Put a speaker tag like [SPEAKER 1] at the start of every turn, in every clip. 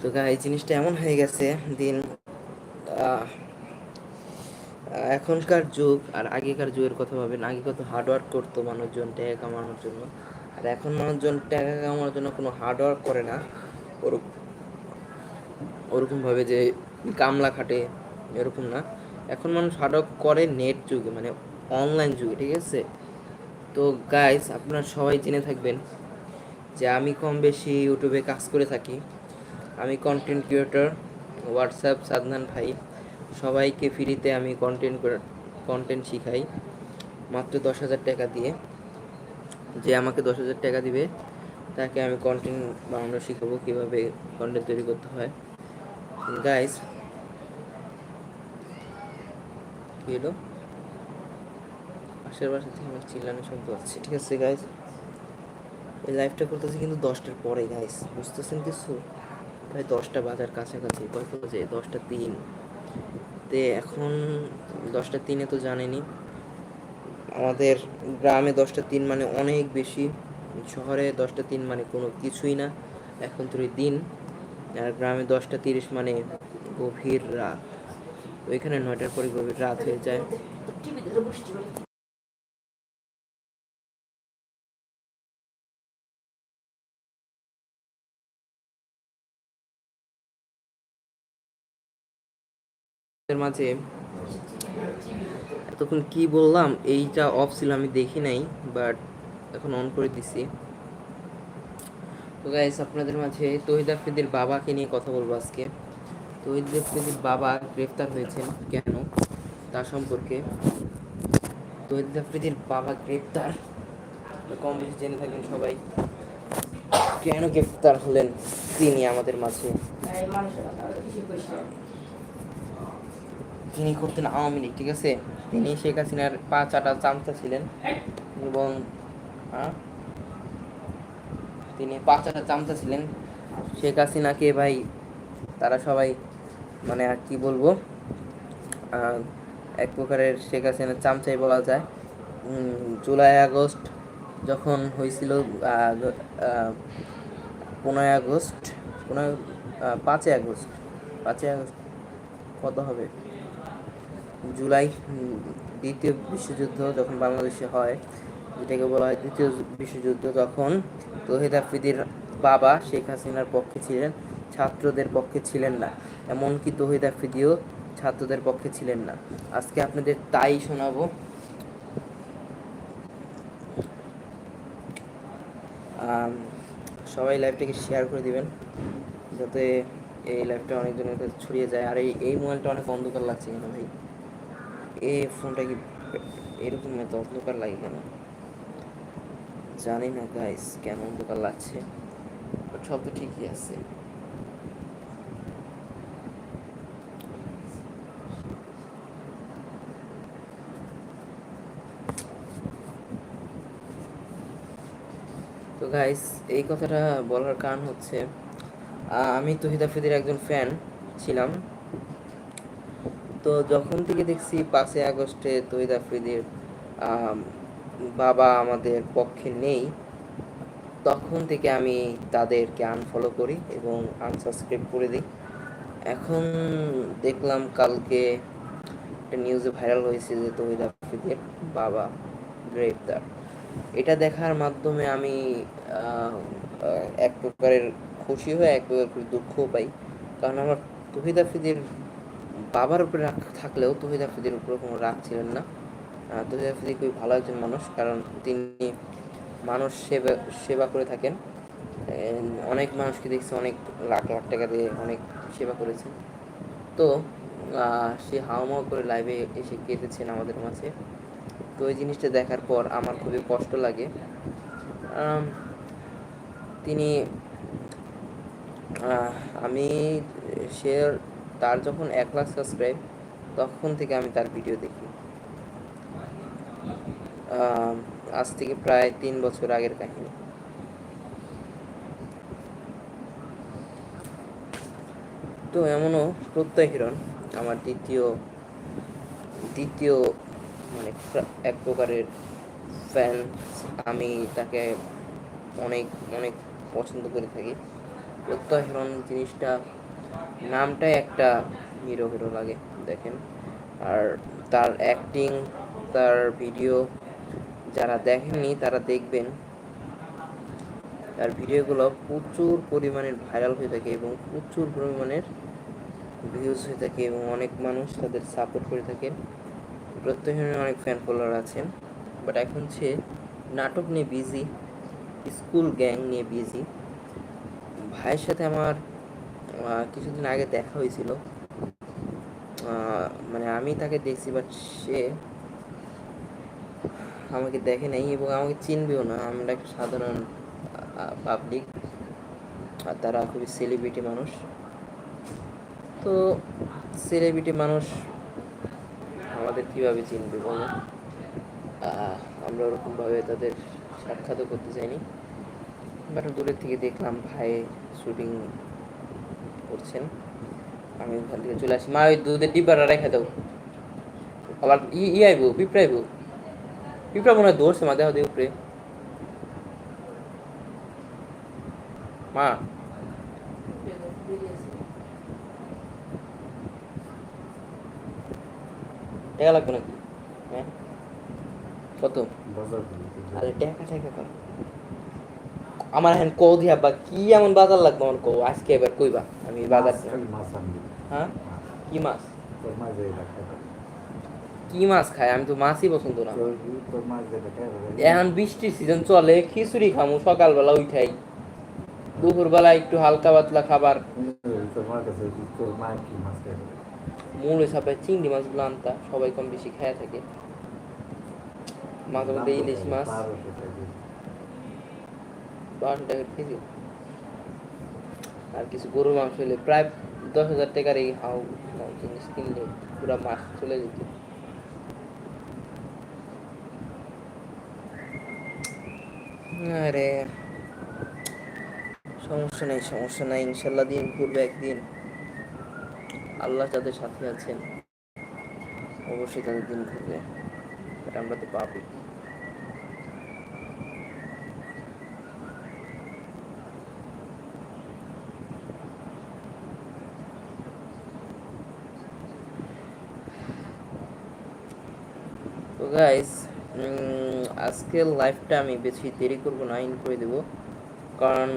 [SPEAKER 1] তো গাই জিনিসটা এমন হয়ে গেছে দিন এখনকার যুগ আর আগেকার যুগের কথা ভাবেন। আগে কত হার্ডওয়ার্ক করতো মানুষজন, টাকা কামানোর জন্য। আর এখন মানুষজন টাকা কামানোর জন্য কোনো হার্ডওয়ার্ক করে না। ওরকম ওরকম ভাবে যে কামলা খাটে, এরকম না। এখন মানুষ হার্ডওয়ার্ক করে নেট যুগে মানে অনলাইন যুগে, ঠিক আছে? তো গাইস আপনারা সবাই জেনে থাকবেন যে আমি কম বেশি ইউটিউবে কাজ করে থাকি। আমি কন্টেন্ট ক্রিয়েটর হোয়াটসঅ্যাপ সাদনান ভাই। সবাইকে ফ্রিতে আমি কন্টেন্ট কন্টেন্ট শিখাই। মাত্র দশ হাজার টাকা দিয়ে। যে আমাকে দশ হাজার টাকা দিবে, তাকে আমি কন্টেন্ট বানানো শিখাবো, কীভাবে কন্টেন্ট তৈরি করতে হয়। গাইস কি হলো? বাসা থেকে আমার চিল্লানো শব্দ আসছে। ঠিক আছে গাইস এই লাইভটা করতেছি কিন্তু দশটার পরে গাইস বুঝতেছেন কিছু? প্রায় দশটা বাজার কাছাকাছি, কয় বাজে? দশটা তিন। তে এখন দশটা তিনে তো জানেনি। আমাদের গ্রামে দশটা তিন মানে অনেক বেশি, শহরে দশটা তিন মানে কোনো কিছুই না। এখন তো দিন, আর গ্রামে দশটা তিরিশ মানে গভীর রাত। ওইখানে নয়টার পরে গভীর রাত হয়ে যায়। এর মাঝে এতক্ষণ কি বললাম, এইটা অফ ছিল, আমি দেখি নাই বাট এখন অন করে দিছি। তো গাইস আপনাদের মাঝে তহিদ আফ্রিদির বাবাকে নিয়ে কথা বলব আজকে। তহিদ আফ্রিদির বাবা গ্রেফতার হয়েছেন কেন, তা সম্পর্কে। তহিদ আফ্রিদির বাবা গ্রেফতার কম বেশি জেনে থাকবেন সবাই। কেন গ্রেফতার হলেন তিনি আমাদের মাঝে? তিনি করতেন আওয়ামী লীগ, ঠিক আছে? তিনি শেখ হাসিনার পা চাটা চামচা ছিলেন এবং তিনি পা চাটা চামচা ছিলেন। শেখ হাসিনাকে ভাই, তারা সবাই মানে আর কি বলব? এক প্রকারের শেখ হাসিনার চামচাই বলা যায়। জুলাই আগস্ট যখন হয়েছিল পনেরোই আগস্ট, পনেরো পাঁচই আগস্ট পাঁচই আগস্ট কত হবে? জুলাই দ্বিতীয় বিশ্বযুদ্ধ যখন বাংলাদেশে হয়, যেটাকে বলা হয় দ্বিতীয় বিশ্বযুদ্ধ তখন তহিদ আফ্রিদির বাবা শেখ হাসিনার পক্ষে ছিলেন, ছাত্রদের পক্ষে ছিলেন না। এমনকি তহিদ আফ্রিদিও ছাত্রদের পক্ষে ছিলেন না। আজকে আপনাদের তাই শোনাবো। সবাই লাইভটাকে শেয়ার করে দিবেন, যাতে এই লাইভটা অনেকজনের কাছে ছড়িয়ে যায়। আর এই এই মোবাইলটা অনেক অন্ধকার লাগছে কেন ভাই? এই ফোনটা কি এরকম এত অন্ধকার লাগে কেন? জানি না গাইস কেন অন্ধকার লাগছে? সব তো ঠিকই আছে। তো গাইস এই কথাটা বলার কারণ হচ্ছে আমি তহিদ আফ্রিদির একজন ফ্যান ছিলাম। তো যখন থেকে দেখছি পাঁচই আগস্টে তহিদ আফ্রিদির বাবা আমাদের পক্ষে নেই, তখন থেকে আমি তাদেরকে আনফলো করি এবং আনসাবস্ক্রাইব করে দিই। এখন দেখলাম কালকে একটা নিউজে ভাইরাল হয়েছে যে তহিদ আফ্রিদির বাবা গ্রেপ্তার। এটা দেখার মাধ্যমে আমি এক প্রকারের খুশি হয়ে, এক প্রকার দুঃখও পাই। কারণ আমার তহিদ আফ্রিদির বাবার উপরে রাগ থাকলেও তহিদ আফ্রিদির উপরে কোনো রাগ ছিলেন না। তহিদ আফ্রিদি খুবই ভালো একজন মানুষ, কারণ তিনি মানুষ সেবা সেবা করে থাকেন। অনেক মানুষকে দেখছি অনেক লাখ লাখ টাকা দিয়ে অনেক সেবা করেছেন। তো সে হাওমাও করে লাইভে এসে কেঁদেছেন আমাদের মাঝে। তো ওই জিনিসটা দেখার পর আমার খুবই কষ্ট লাগে। তিনি আমি সে তার যখন এক লাখ সাবস্ক্রাইব তখন থেকে আমি তার ভিডিও দেখি। আজ থেকে প্রায় তিন বছর আগের কাহিনী। তো এমনও প্রত্যয় হিরণ আমার দ্বিতীয় দ্বিতীয় মানে এক প্রকারের ফ্যান আমি তাকে অনেক অনেক পছন্দ করে থাকি। প্রত্যাহরণ জিনিসটা নামটাই একটা হিরো হিরো লাগে, দেখেন। আর তার অ্যাক্টিং তার ভিডিও যারা দেখেননি তারা দেখবেন। তার ভিডিওগুলো প্রচুর পরিমাণের ভাইরাল হয়ে থাকে এবং প্রচুর পরিমাণের ভিউজ হয়ে থাকে এবং অনেক মানুষ তাদের সাপোর্ট করে থাকে প্রত্যেকের অনেক ফ্যান ফলোয়ার আছেন। বাট এখন সে নাটক নিয়ে বিজি স্কুল গ্যাং নিয়ে বিজি ভাইয়ের সাথে আমার কিছুদিন আগে দেখা হয়েছিল। মানে আমি তাকে দেখছি বাট সে আমাকে দেখে নাই এবং আমাকে চিনবেও না। আমরা একটা সাধারণ পাবলিক আর তারা খুবই সেলিব্রিটি মানুষ। তো সেলিব্রিটি মানুষ আমাদের কীভাবে চিনবে বলো? আমরা ওরকমভাবে তাদের সাক্ষাৎও করতে চাইনি। বাট দূরের থেকে দেখলাম ভাই শুটিং করছেন। আমি ওখান থেকে চলে আসি। মা ওই দুধের ডিব্বাটা রেখে দাও। আবার ই ই আইবো পিঁপড়া আইবো। পিঁপড়া মনে হয় দৌড়ছে মা দেহ দিয়ে উপরে। মা। টাকা লাগবে নাকি? হ্যাঁ? কত? আরে টাকা টাকা কর আমার এখন কৌ দিয়া বা কি এমন বাজার লাগবে আমার কৌ আজকে এবার কইবা আমি বাজার
[SPEAKER 2] মাছ মাছ
[SPEAKER 1] হ্যাঁ? কি মাছ।
[SPEAKER 2] মাছ?
[SPEAKER 1] কি মাছ খায়? আমি তো মাছই পছন্দ না।
[SPEAKER 2] মাছ
[SPEAKER 1] এখন বৃষ্টির সিজন চলে খিচুড়ি খামু সকালবেলা উঠাই। দুপুরবেলা একটু হালকা পাতলা খাবার।
[SPEAKER 2] মাছ
[SPEAKER 1] মূল হিসাবে চিংড়ি মাছগুলো আনতা সবাই কম বেশি খায় থাকে। মাঝে মধ্যে ইলিশ মাছ।
[SPEAKER 2] টাকা
[SPEAKER 1] কেজি আর কিছু গরুর মাংস হলে প্রায় দশ হাজার টাকার এই হাউ জিনিস কিনলে পুরো মাস চলে যেত। আরে, সমস্যা নেই, সমস্যা নাই, ইনশাল্লাহ দিন ঘুরবে একদিন। আল্লাহ যাদের সাথে আছেন, অবশ্যই তাদের দিন ঘুরবে। আমরা তো পাবই। তো গাইস আজকের লাইফটা আমি বেশি দেরি করব না ইন করে দেবো। কারণ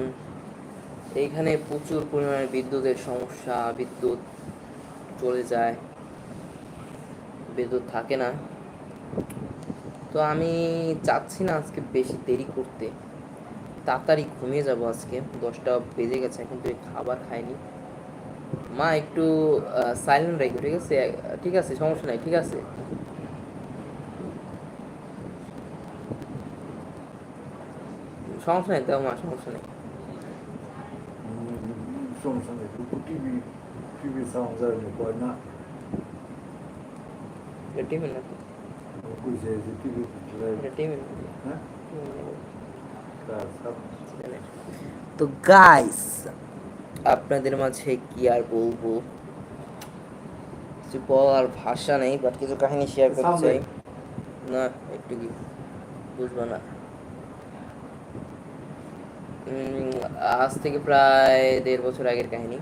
[SPEAKER 1] এইখানে প্রচুর পরিমাণে বিদ্যুতের সমস্যা, বিদ্যুৎ চলে যায়, বিদ্যুৎ থাকে না। তো আমি চাচ্ছি না আজকে বেশি দেরি করতে। তাড়াতাড়ি ঘুমিয়ে যাব আজকে, দশটা বেজে গেছে, এখন তো খাবার খাইনি। মা, একটু সাইলেন্ট রাখো, ঠিক আছে? ঠিক আছে, সমস্যা নাই, ঠিক আছে? সমস্যা নেই তো সমস্যা নেই।
[SPEAKER 2] সমস্যা নেই টিভি টিভি সাউন্ড কয় না।
[SPEAKER 1] এটা না
[SPEAKER 2] কইছে যে টিভি হ্যাঁ?
[SPEAKER 1] তো। গাইস আপনাদের মাঝে কি আর বলব? কিছু বলার ভাষা নেই বাট কিছু কাহিনী শেয়ার করতে চাই। না একটু কি বুঝব না। আজ থেকে প্রায় দেড় বছর আগের কাহিনী।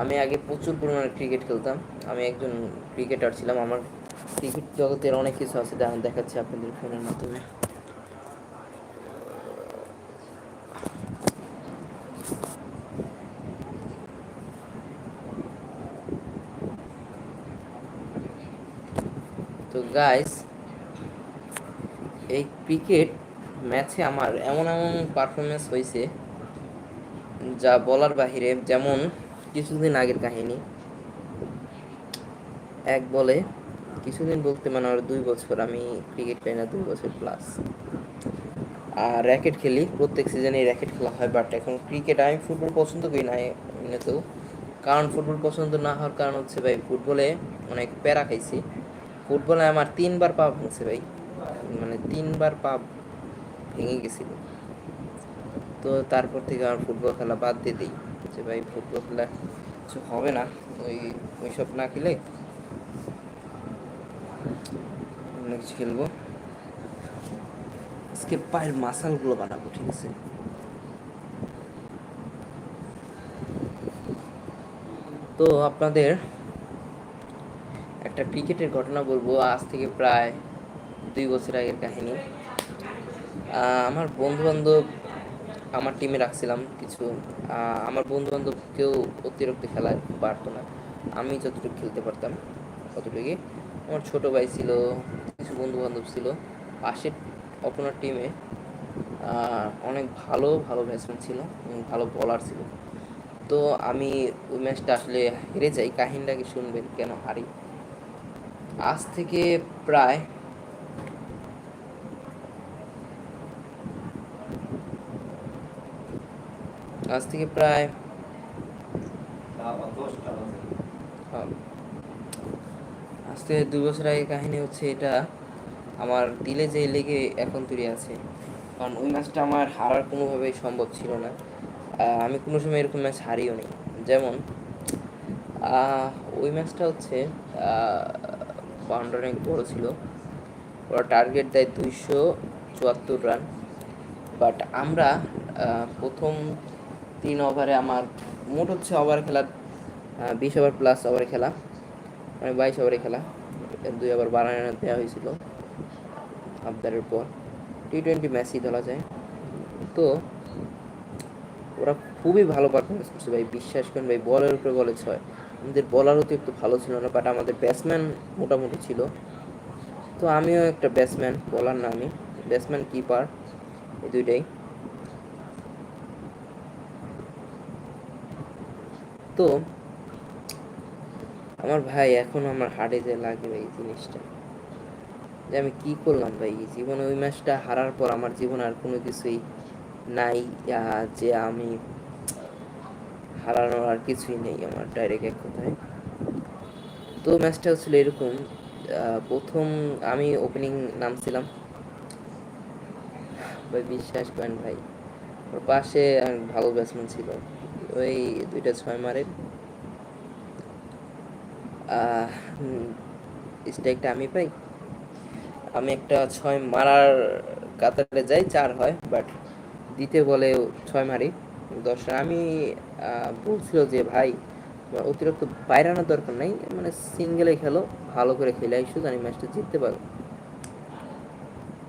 [SPEAKER 1] আমি আগে প্রচুর পরিমাণে ক্রিকেট খেলতাম। আমি একজন ক্রিকেটার ছিলাম। আমার ক্রিকেট জগতের অনেক কিছু আছে দেখা দেখাচ্ছে আপনাদের ফোনের মাধ্যমে। তো গাইস এই ক্রিকেট ম্যাচে আমার এমন এমন পারফরমেন্স হয়েছে যা বলার বাহিরে যেমন কিছুদিন আগের কাহিনী। এক বলে, কিছুদিন বলতে মানে আর দুই বছর, আমি ক্রিকেট খেলি না, দুই বছর প্লাস আর র্যাকেট খেলি, প্রত্যেক সিজনে র্যাকেট খেলা হয় বাট এখন ক্রিকেট আমি ফুটবল পছন্দ করি না তো কারণ ফুটবল পছন্দ না হওয়ার কারণ হচ্ছে ভাই ফুটবলে অনেক প্যারা খাইছি। ফুটবলে আমার তিনবার পা ভাঙছে ভাই। মানে তিনবার পা ভেঙে গেছিল। তো তারপর থেকে আমার ফুটবল খেলা বাদ দিয়ে দিই। যে ভাই, ফুটবল খেলা কিছু হবে না, ওই, ওইসব না খেলে অন্য কিছু খেলব। আজকে পায়ের মাসালগুলো বানাবো, ঠিক আছে? তো আপনাদের একটা ক্রিকেটের ঘটনা বলব। আজ থেকে প্রায় দুই বছর আগের কাহিনী। আমার বন্ধু বান্ধব আমার টিমে রাখছিলাম কিছু। আমার বন্ধু বান্ধব কেউ অতিরিক্ত খেলা পারতো না। আমি যতটুকু খেলতে পারতাম, ততটুকুই। আমার ছোট ভাই ছিল, কিছু বন্ধু বান্ধব ছিল। পাশের অপনার টিমে অনেক ভালো ভালো ব্যাটসম্যান ছিল ভালো বলার ছিল। তো আমি ওই ম্যাচটা আসলে হেরে যাই। কাহিনীটা কি শুনবেন, কেন হারি? আজ থেকে প্রায় আজ থেকে প্রায় আজ থেকে দু বছর আগে কাহিনী হচ্ছে এটা আমার দিলে যে লেগে এখন তৈরি আছে। কারণ ওই ম্যাচটা আমার হারার কোনোভাবেই সম্ভব ছিল না। আমি কোনো সময় এরকম ম্যাচ হারিও নি। যেমন ওই ম্যাচটা হচ্ছে বাউন্ডারি অনেক বড় ছিল। ওরা টার্গেট দেয় দুইশো চুয়াত্তর রান। বাট আমরা প্রথম তিন ওভারে আমার মোট হচ্ছে ওভার খেলা বিশ ওভার প্লাস ওভারে খেলা মানে বাইশ ওভারে খেলা। দুই ওভার বাড়ানো দেওয়া হয়েছিল আবদারের পর। টি টোয়েন্টি ম্যাচই ধরা যায়। তো ওরা খুবই ভালো পারফরমেন্স করছে ভাই, বিশ্বাস করেন ভাই, বলের উপরে বলে ছয়। আমাদের বলারও তো একটু ভালো ছিল না বাট আমাদের ব্যাটসম্যান মোটামুটি ছিল। তো আমিও একটা ব্যাটসম্যান বলার না আমি ব্যাটসম্যান কিপার এই দুইটাই। তো আমার ভাই এখন আমার হার্টে যে লাগে এই জিনিসটা, যে আমি কি করলাম ভাই? জীবনে ওই ম্যাচটা হারার পর আমার জীবনে আর কোনো কিছুই নাই যে আমি হারানোর আর কিছুই নেই আমার ডাইরেক্ট এক কথায়। তো ম্যাচটা হচ্ছিল এরকম প্রথম আমি ওপেনিং নামছিলাম। বিশ্বাস করেন ভাই, ওর পাশে ভালো ব্যাটসম্যান ছিল। ওই দুইটা ছয় মারে। স্ট্রাইকটা আমি পাই। আমি একটা ছয় মারার কাতারে যাই, চার হয় বাট দিতে বলে ছয় মারি, দশ আমি বলছিল যে, ভাই অতিরিক্ত বাইরানোর দরকার নাই মানে সিঙ্গেলে খেলো, ভালো করে খেলে আইসো, জানি ম্যাচটা জিততে পারো।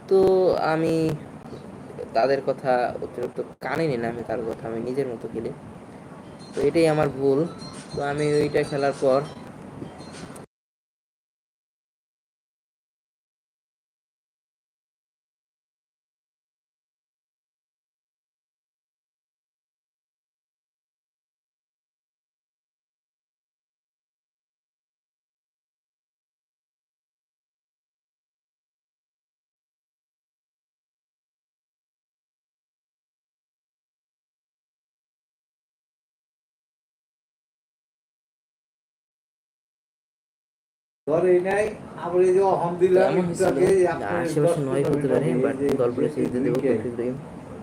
[SPEAKER 1] তো আমি তাদের কথা অতিরিক্ত কানে নি না আমি তার কথা আমি নিজের মতো খেলি। তো এটাই আমার ভুল তো আমি ওইটা খেলার পর
[SPEAKER 2] ধরে নাই আবার এই যে অহম দিলাম
[SPEAKER 1] ছিল
[SPEAKER 2] আগে,
[SPEAKER 1] যে
[SPEAKER 2] আপনার
[SPEAKER 1] আশেপাশে নয় হতে পারে বাট গল্পটা শেষ দিয়ে দেবো
[SPEAKER 2] weekend,
[SPEAKER 1] প্রত্যেক দিন।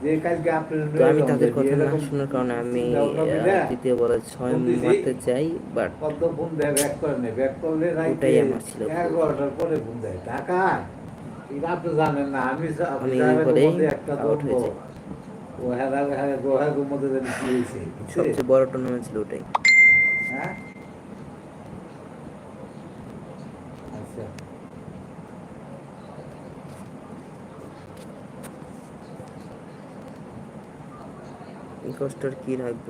[SPEAKER 2] যে কালকে আপনার
[SPEAKER 1] আমি তাদের কথা না শোনার কারণে আমি
[SPEAKER 2] চিন্তা ভাবনা
[SPEAKER 1] আহ,
[SPEAKER 2] মিলে
[SPEAKER 1] তৃতীয় বলে ছয় মারতে চাই বাট
[SPEAKER 2] কত ফোন দেয় ব্যাক করে নেই ব্যাক করলে
[SPEAKER 1] ওটাই আমার ছিল
[SPEAKER 2] এগারোটার পরে ফোন দেয়। টাকা এটা আপনি জানেন না আমি একটা
[SPEAKER 1] হয়ে যাই।
[SPEAKER 2] ও গোহাগের মধ্যে?
[SPEAKER 1] সবচেয়ে বড় টুর্নামেন্ট ছিল ওটাই।
[SPEAKER 2] হ্যাঁ?
[SPEAKER 1] এই কষ্টর কি রাখব?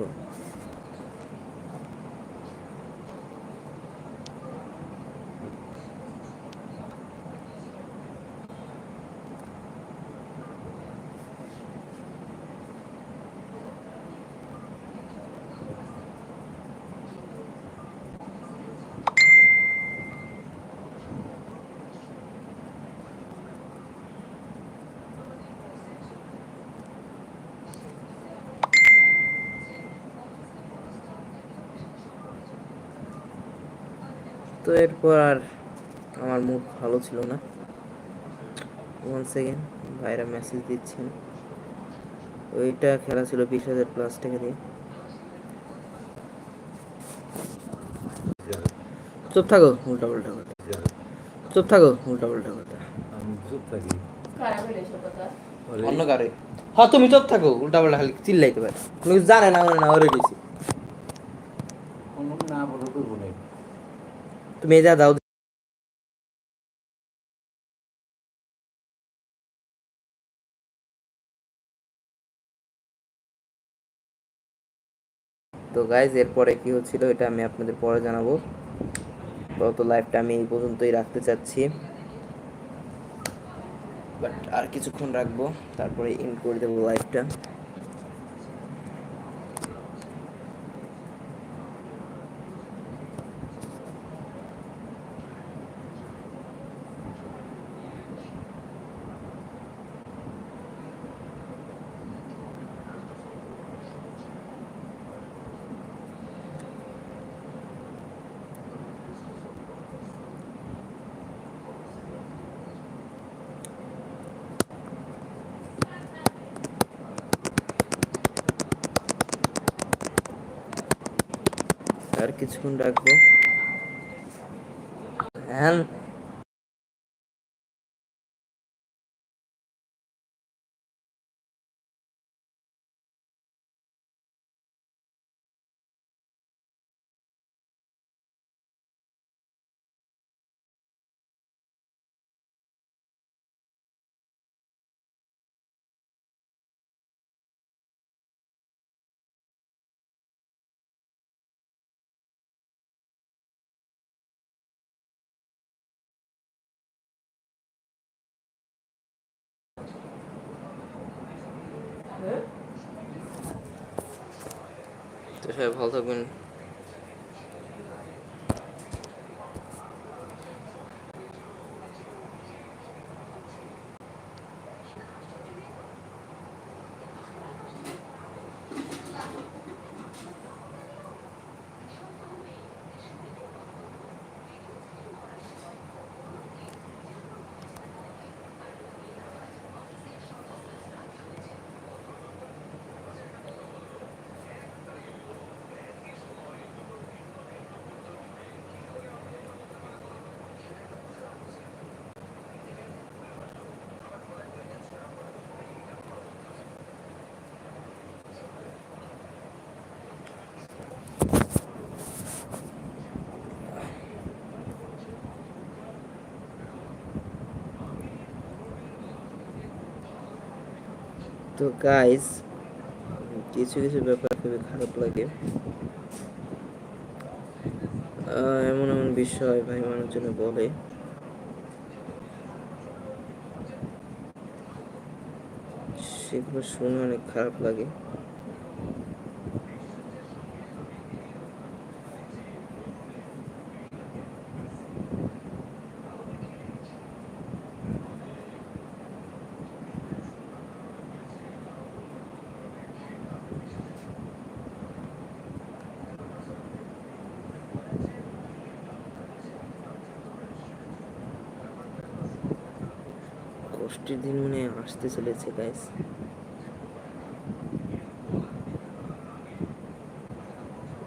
[SPEAKER 1] তো এরপর আর আমার মুড ভালো ছিল না। ওয়ান সেকেন্ড ভাইরা মেসেজ দিচ্ছেন। ওইটা খেলা ছিল বিশ হাজার প্লাস টাকা দিয়ে। চুপ থাকো উল্টা উল্টা কথা। চুপ থাকো উল্টা উল্টা কথা।
[SPEAKER 2] আমি চুপ থাকি।
[SPEAKER 1] অন্য কারে। হ্যাঁ তুমি চুপ থাকো উল্টা পাল্টা খালি চিল্লাইতে পারে। কিছু জানে না না ওরে গেছি
[SPEAKER 2] কোনো না বলুক
[SPEAKER 1] এটা দাও। তো গাইজ এরপরে কি হচ্ছিল এটা আমি আপনাদের পরে জানাব। গত লাইভটা আমি এই পর্যন্তই রাখতে চাচ্ছি। বাট আর কিছুক্ষণ রাখব, তারপরে ইন করে দেবো লাইভটা আর কিছুক্ষণ রাখব। হ্যাঁ তো সবাই ভালো থাকবেন। তো গাইজ কিছু কিছু ব্যাপার খুবই খারাপ লাগে। এমন এমন বিষয় ভাই মানুষজনে বলে। সেগুলো শুনে অনেক খারাপ লাগে। কষ্টের দিন মনে আসতে চলেছে guys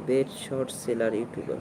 [SPEAKER 1] bed short seller YouTuber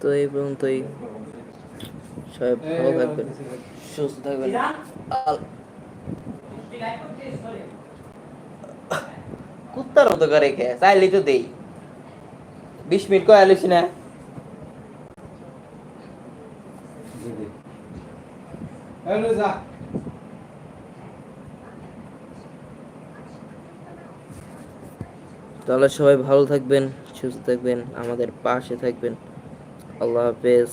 [SPEAKER 1] তো এই পর্যন্তই। সবাই ভালো থাকবেন। সুস্থ থাকবেন। কুত্তার মতো করে খেয়ে চাইলেই তো দেই। বিশ মিনিট কয়ে আলিস না। তাহলে সবাই ভালো থাকবেন। সুস্থ থাকবেন আমাদের পাশে থাকবেন। আল্লাহ হাফেজ।